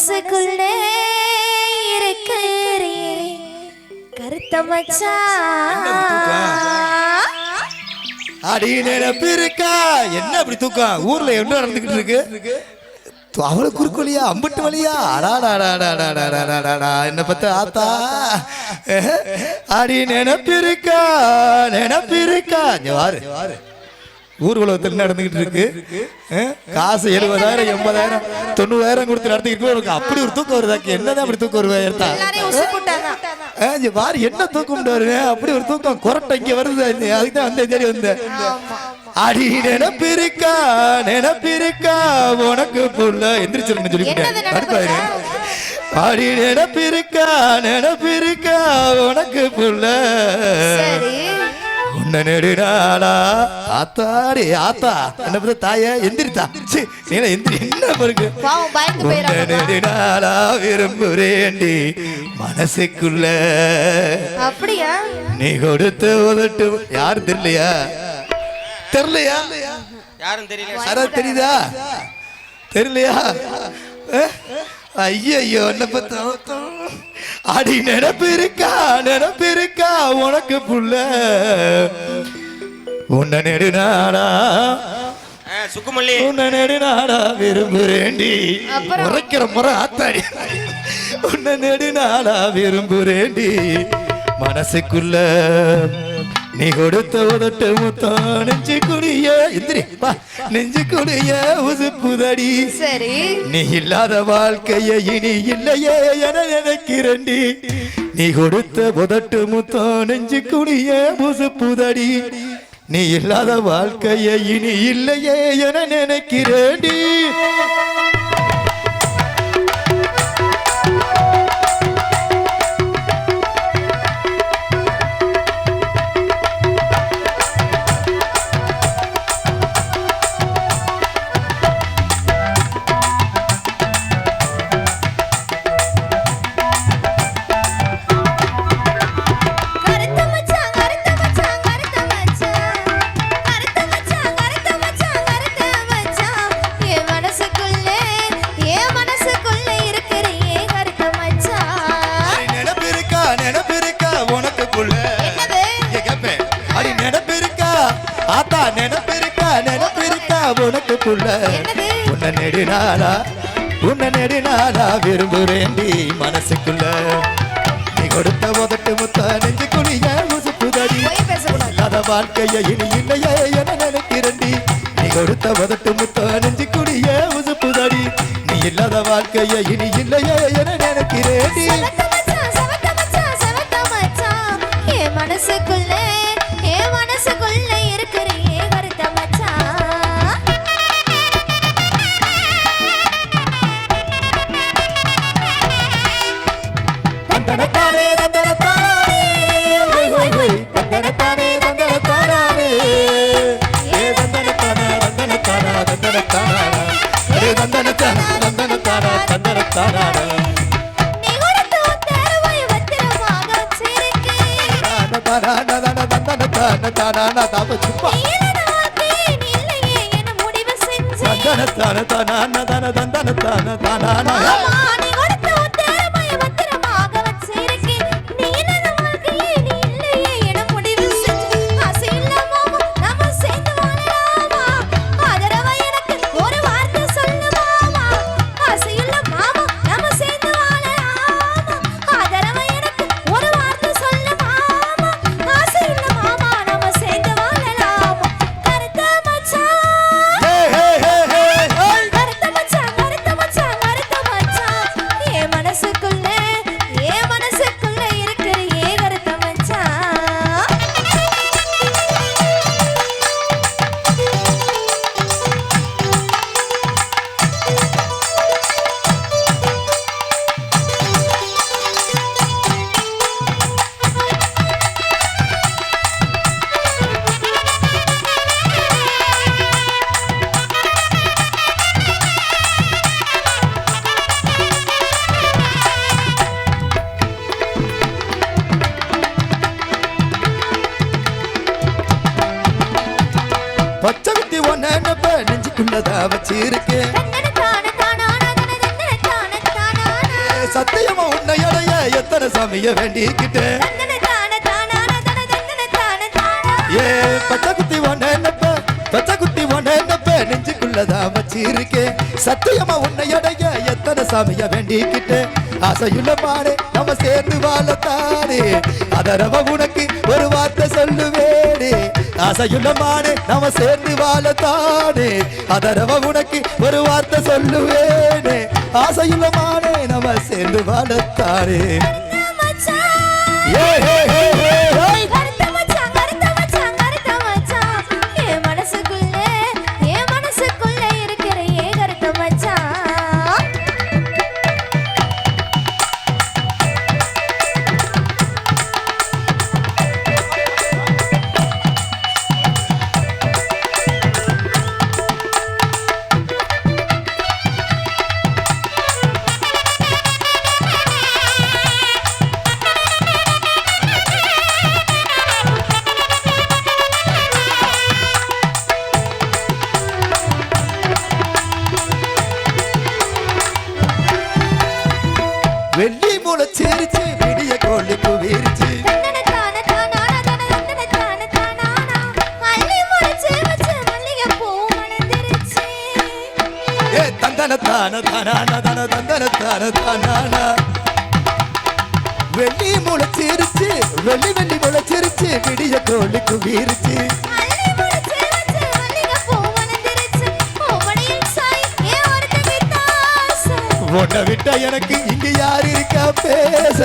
மனசுக்குள்ளே இருக்கிறியே கருத்த மச்சான் அடி நினைப்பு இருக்கா? என்ன அப்படி தூக்கம்? ஊர்ல என்ன நடந்துகிட்டு இருக்கு? அவ்வளவு குறுக்கு வழியா அம்பட்டு வழியா அடாடாடாடாடாடாடாடா என்ன பத்த ஆத்தா. அடி நினைப்பிருக்கா நினைப்பிருக்கா நினைப்பு இருக்கா? இங்க வாரு. ஊர்வலத்தில் நடந்துகிட்டு இருக்கு? காசு எழுபதாயிரம் எண்பதாயிரம் தொண்ணூறாயிரம் கொடுத்து நடத்திக்கிட்டு இருக்கு. அப்படி ஒரு தூக்கம் வருதாக்கு என்னதான் அப்படி தூக்கம் வருவா எடுத்தா? எல்லாரையும் உசு போட்டாதான் ஆ, இங்க பாரு என்ன தூக்கம் அப்படி ஒரு தூக்கம் கொரட்டை இங்க வருது. அதுக்கு தான் வந்தேன் தேடி வந்தேன் அடி நினைப்பிருக்கா நினைப்பிருக்கா உனக்கு புள்ள. எந்திரிச்சிருன்னு நினைப்பு அடுப்பாரு அடி நினைப்பிருக்கா நினைப்பிருக்கா உனக்கு புள்ள. ஆத்தாடி ஆத்தா என்ன பத்த தாய? எந்திரித்தா. சி நீ எந்திரி என்ன பாருங்க. நெடுநாளா விரும்புறேண்டி. மனசுக்குள்ள. அப்படியா? நீ கொடுத்த உதட்டு யாரு தெரியலையா? தெரியலையா? யாரும் தெரியல யாராவது தெரியுதா? தெரியலையா? ஐயோ என்ன பத்த அடி நினப்பு இருக்கா நினப்பு இருக்கா உனக்கு புள்ள. உன்னை நெடுநாளா ஆ, சுக்குமல்லி. உன்னை நெடுநாளா விரும்புறேண்டி? உரைக்கிற முறை ஆத்தாடி. உன்னை நெடுநாளா விரும்புறேண்டி மனசுக்குள்ள நீ கொடுத்த உதட்டு முத்தம் நெஞ்சு குடிய எந்திரி நெஞ்சு குடிய உசுப்புதடி. சரி. நீ இல்லாத வாழ்க்கைய இனி இல்லையே என நினைக்கிறண்டி நீ கொடுத்த உதட்டு முத்தம் நெஞ்சு குடிய உசுப்புதடி. நீ இல்லாத வாழ்க்கைய இனி இல்லையே என நினைக்கிறேன்டி. நினப்பிருக்கா நினப்பிருக்கா உனக்கு புள்ள? உன்னை நெடுநாளா உன்னை நெடுநாளா விரும்புறேண்டி மனசுக்குள்ள. நீ கொடுத்த உதட்டு முத்த நெஞ்சு குழிய முசுப்புதடி இல்லாத வாழ்க்கைய இனி இல்லையே என நினைக்கிறண்டி நீ கொடுத்த உதட்டு முத்த நெஞ்சு குழிய முசுப்புதடி நீ இல்லாத வாழ்க்கைய இனி இல்லையே என நினைக்கிறேண்டி மனசுக்குள்ளே என் மனசுக்குள்ளே. தன தன தன தன தன தன தன தன வச்சிருக்கு சத்தியமா உன்னை அடைய எத்தனை சமய வேண்டிக்கிட்டு ஏ பச்சை குத்தி ஒன்ன பச்சை குத்தி ஒன்ன நெஞ்சுக்குள்ளதான் வச்சிருக்கேன். சத்தியமா உன்னை அடைய எத்தனை சாமிய வேண்டிக்கிட்டேன் ஆசையுள்ள மாடு நம்ம சேர்ந்து வாழத்தானே. அதரவ உனக்கு ஒரு வார்த்தை சொல்லுவேனே. ஆசையுள்ள மாடு நம்ம சேர்ந்து வாழத்தானே. அதரவ உனக்கு ஒரு வார்த்தை சொல்லுவேனே. ஆசையுள்ள மாடு நம்ம சேர்ந்து வாழத்தானே. ஏ ஹே ஹே போல முளைச்சிருச்சு விடிய கோழிக்கு வீரிச்சு தந்தன தான தானான தன தந்தன தான தான வெள்ளி முளைச்சிருச்சு வெள்ளி வெள்ளி முளைச்சிருச்சு விடிய கோழிக்கு வீரிச்சு உன்னை விட்ட எனக்கு இங்க யாரு? பேச.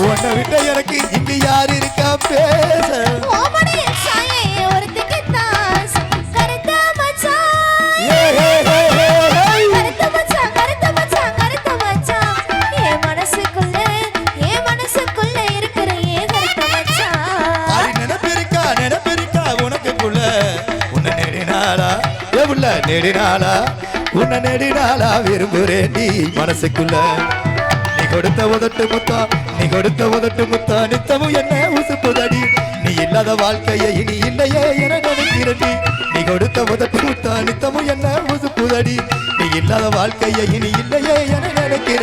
உன்னை விட்ட எனக்கு இங்க யார் இருக்கா பேச. உனக்குள்ள உன்னை நெடினாளா உள்ள நெடினாளா உன்னை நெடினாளா விரும்புறேன் நீ மனசுக்குள்ள. நீ கொடுத்த உதட்டு முத்தா நீ கொடுத்த உதட்டு முத்தா நித்தமும் என்ன உசுப்புதடி நீ இல்லாத வாழ்க்கையை இனி இல்லையே என நினைக்கிறடி நீ. கொடுத்த உதட்டு முத்தா நித்தமும் என்ன உசுப்புதடி நீ இல்லாத வாழ்க்கையை இனி இல்லையே என நினைக்கிறேன்